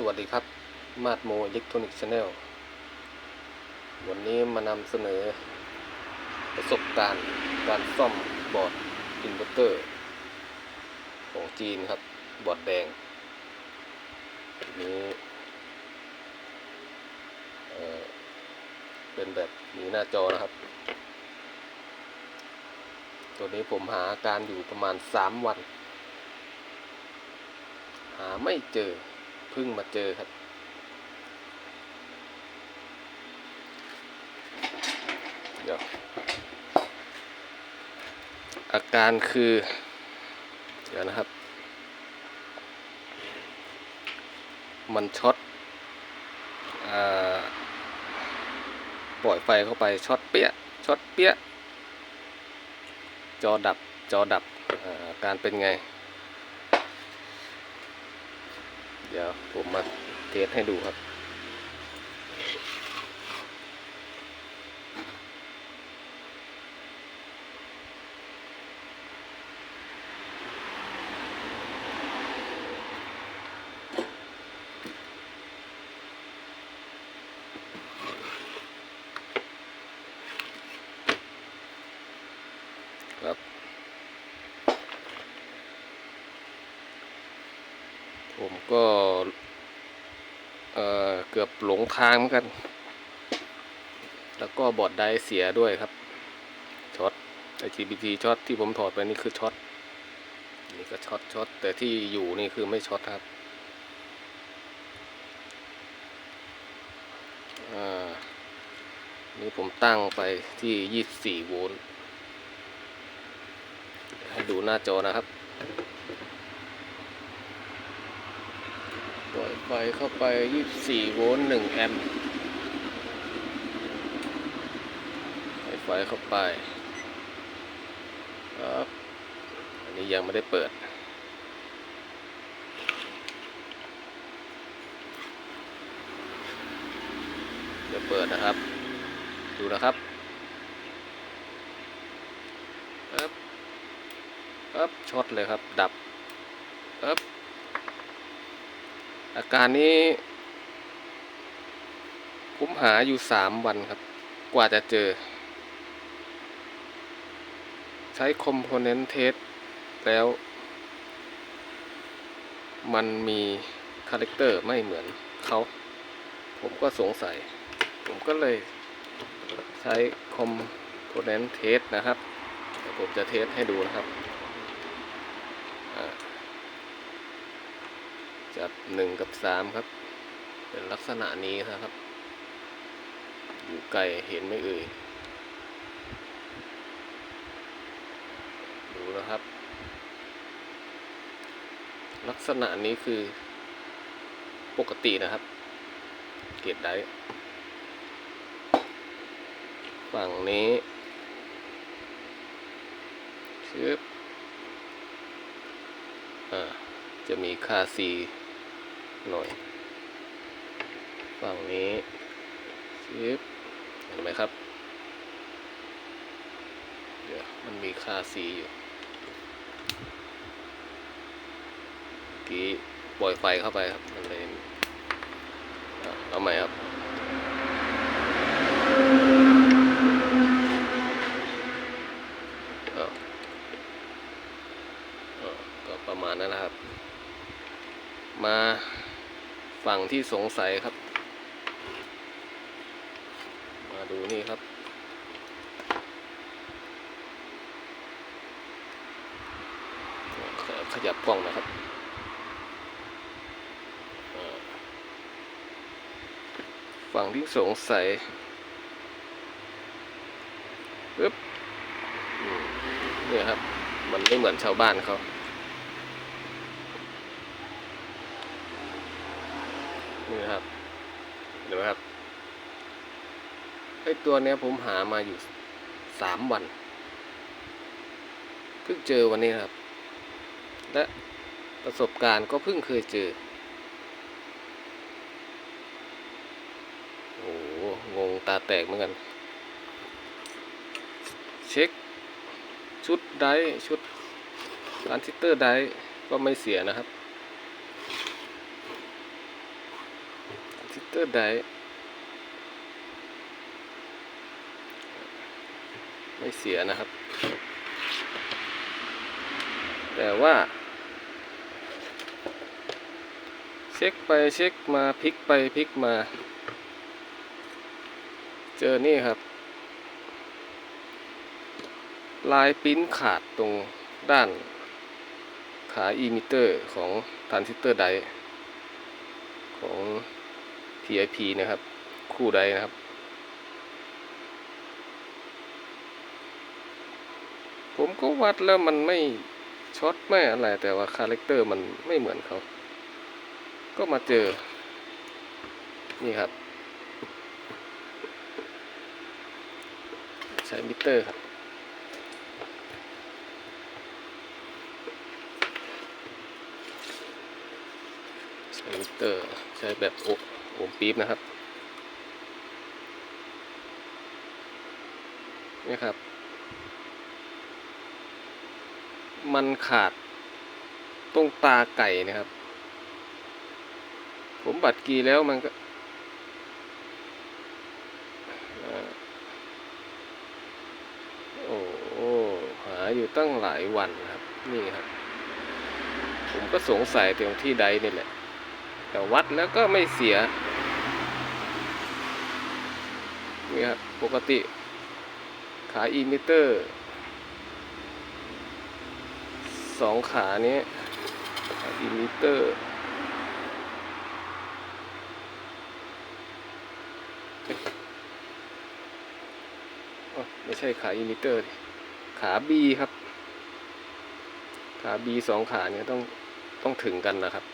สวัสดีครับ มาดโมอิเล็กทรอนิกส์ชาแนลวันนี้มานำเสนอ ประสบการณ์การซ่อมบอร์ดอินเวอร์เตอร์ ของจีนครับ บอร์ดแดงนี้เเป็นแบบมีหน้าจอนะครับ ตัวนี้ผมหาการอยู่ประมาณ 3 วัน หาไม่เจอ พิ่งมาเจอครับ เดี๋ยว อาการคือ เดี๋ยวนะครับ มันช็อตอปล่อยไฟเข้าไปช็อตเปี้ยช็อตเปี้ยจอดับจอดับอาการเป็นไง เดี๋ยวผมมาเทสให้ดูครับ ก็เอ่อเกือบหลงทางเหมือนกัน แล้วก็บอร์ดไดร์เสียด้วยครับช็อต IGBT ช็อตที่ผมถอดไปนี่คือช็อตนี่ก็ช็อตช็อตแต่ที่อยู่นี่คือไม่ช็อตครับอ่านี่ผมตั้งไปที่ 24 โวลต์ ให้ดูหน้าจอนะครับ ปล่อยไฟเข้าไป 24 โวลต์ 1 แอมป์ปล่ไฟเข้าไปครับอันนี้ยังไม่ได้เปิด เดี๋ยวเปิดนะครับ ดูนะครับครับปั๊บช็อตเลยครับ ดับปั๊บ อาการนี้ผมหาอยู่สามวันครับ กว่าจะเจอ ใช้คอมโพเนนต์เทสแล้ว มันมีคาแรคเตอร์ไม่เหมือนเขา ผมก็สงสัย ผมก็เลยใช้คอมโพเนนต์เทสนะครับ ผมจะเทสให้ดูนะครับอ่า จับหนึ่งกับสามครับ เป็นลักษณะนี้นะครับ อยู่ไกลเห็นไม่เอ่ย ดูนะครับ ลักษณะนี้คือปกตินะครับ เกตได้ ฝั่งนี้ชึบอ่าจะมีค่า C หน่อย ฝั่งนี้ซิปเห็นไหมครับ เดี๋ยวมันมีคาซีอยู่กี้ปล่อยไฟเข้าไปครับ มันเลยเอาใหม่ครับ อ้าว อ่าก็ประมาณนั้นนะครับ มาฝั่ง ที่สงสัยครับ มาดูนี่ครับ ขยับกล้องนะครับฝั่งที่สงสัยปึ๊บเนี่ยครับ มันไม่เหมือนชาวบ้านเขา นี่นะครับเห็นไหมครับไอตัวเนี้ยผมหามาอยู่สามวันเพิ่งเจอวันนี้ครับ และประสบการณ์ก็เพิ่งเคยเจอโอ้โหงงตาแตกเหมือนกัน เช็คชุดไดชุดทรานซิเตอร์ไดก็ไม่เสียนะครับ ซิสเตอร์ไดไม่เสียนะครับ แต่ว่า เช็คไปเช็คมาพลิกไปพลิกมา เจอนี่ครับ ลายปิ้นขาดตรงด้านขาอีมิเตอร์ของทรานซิสเตอร์ไดของ TIP นะครับ คู่ไดนะครับ ผมก็วัดแล้วมันไม่ช็อตไม่อะไรแต่ว่าคาแรคเตอร์มันไม่เหมือนเขา ก็มาเจอ นี่ครับ ใช้มิเตอร์ครับใช้มิเตอร์ใช้แบบโอ โอมปี๊บนะครับนี่ครับ มันขาดตรงตาไก่นะครับ ผมบัดกีแล้วมันก็โอ้โหหาอยู่ตั้งหลายวันครับ นี่ครับ ผมก็สงสัยตรงที่ใดนี่แหละ แต่วัดแล้วก็ไม่เสียนี่ครับปกติขาอีมิเตอร์สองขานี้ขาอีมิเตอร์ไม่ใช่ขาอิมิเตอร์ ขา B ครับ ขา B สองขาเนี่ยต้องต้องถึงกันนะครับ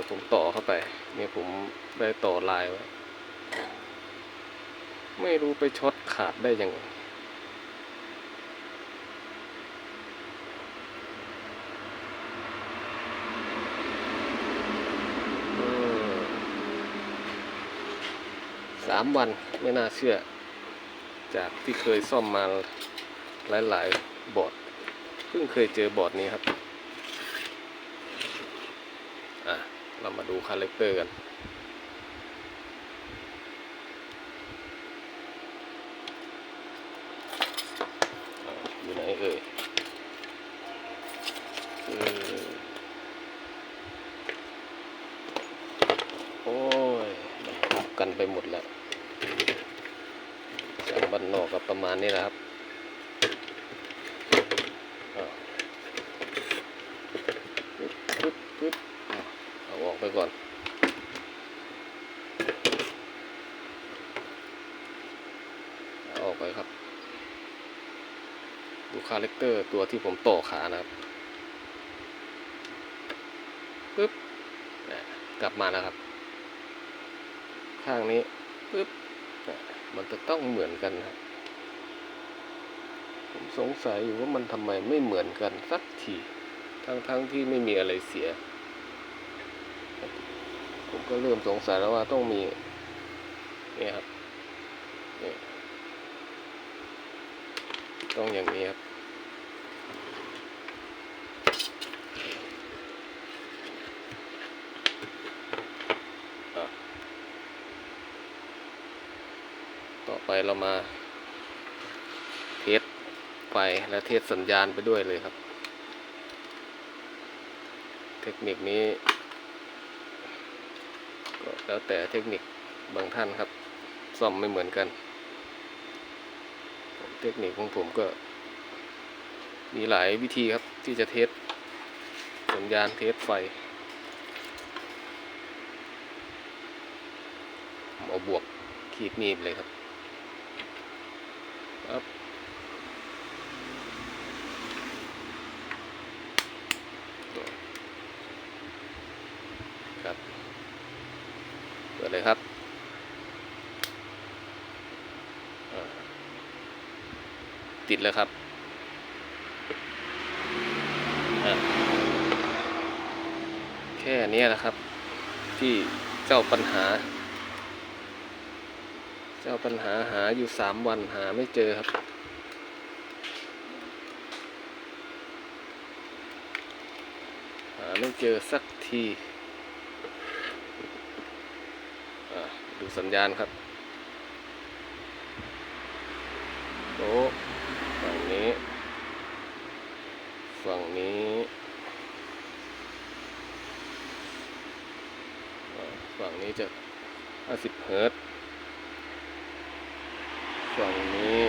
ดี๋ยวผมต่อเข้าไป เนี่ยผมได้ต่อลายไว้ ไม่รู้ไปช็อตขาดได้ยังไงสามวันไม่น่าเชื่อ จากที่เคยซ่อมมาหลาย ๆ บอร์ดเพิ่งเคยเจอบอร์ดนี้ครับ อะ เรามาดูคาแรคเตอร์กัน อะอยู่ไหนเอ่ยเออโอ้ยมันทับกันไปหมดแล้วจากบ้านนอกกับประมาณนี้แหละครับอะปึ๊บปึ๊บปึ๊บอะเอาออกไปก่อน เอาออกไปครับ ดู คาแรคเตอร์ตัวที่ผมต่อขานะครับปึ๊บนะกลับมานะครับ ข้างนี้ปึ๊บมันจะต้องเหมือนกันนะผมสงสัยอยู่ว่ามันทำไมไม่เหมือนกันสักทีทั้งๆที่ไม่มีอะไรเสีย ผมก็เริ่มสงสัยแล้วว่าต้องมีเนี่ยครับนี่ยต้องอย่างนี้ครับ อะต่อไป เรามา เทสไฟและเทสสัญญาณไปด้วยเลยครับ เทคนิคนี้ก็แล้วแต่เทคนิคบางท่านครับ ซ่อมไม่เหมือนกัน เทคนิคของผมก็ มีหลายวิธีครับที่จะเทสสัญญาณเทสไฟเอาบวกขีดมีดเลยครับ ครับครับเปิดเลยครับอ่าติดแล้วครับอะแค่นี้แหละครับ ที่เจ้าปัญหา เจ้าปัญหาหาอยู่สามวันหาไม่เจอครับ หาไม่เจอสักทีดูสัญญาณครับโต๊ะฝั่งนี้ ฝั่งนี้ฝั่งนี้จะ50เฮิร์ต ซ์ฝั่งนี้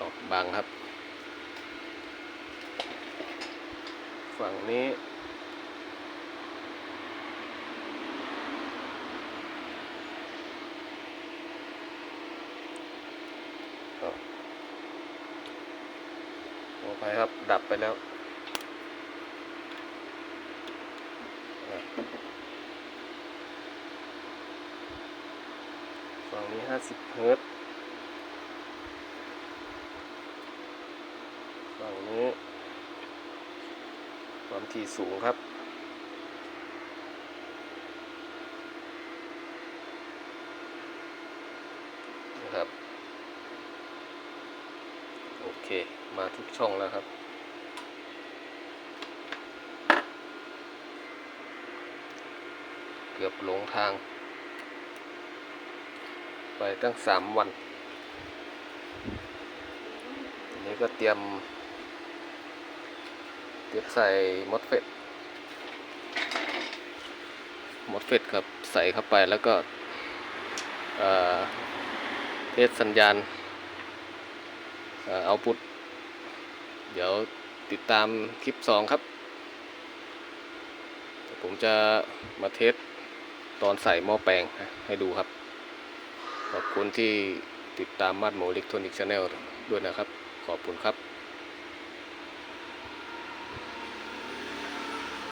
ออกบางครับ ฝั่งนี้ก็ขอไปครับ ดับไปแล้วอะฝั่งนี้ห้า สิบเฮิร์ตซ์ฝั่งนี้ ความถี่สูงครับนะครับ โอเค มาทุกช่องแล้วครับเกือบหลงทาง ไปตั้งสามวัน นี้ก็เตรียม เตรียมใส่มอสเฟตมอสเฟตครับใส่เข้าไปแล้วก็เอ่อเทสสัญญาณเอาพุทเดี๋ยวติดตามคลิป 2 ครับ ผมจะมาเทสตอนใส่หม้อแปลงให้ดูครับ ขอบคุณที่ติดตามมาดโมอิเล็กทรอนิกส์ชาแนลด้วยนะครับ ขอบคุณครับ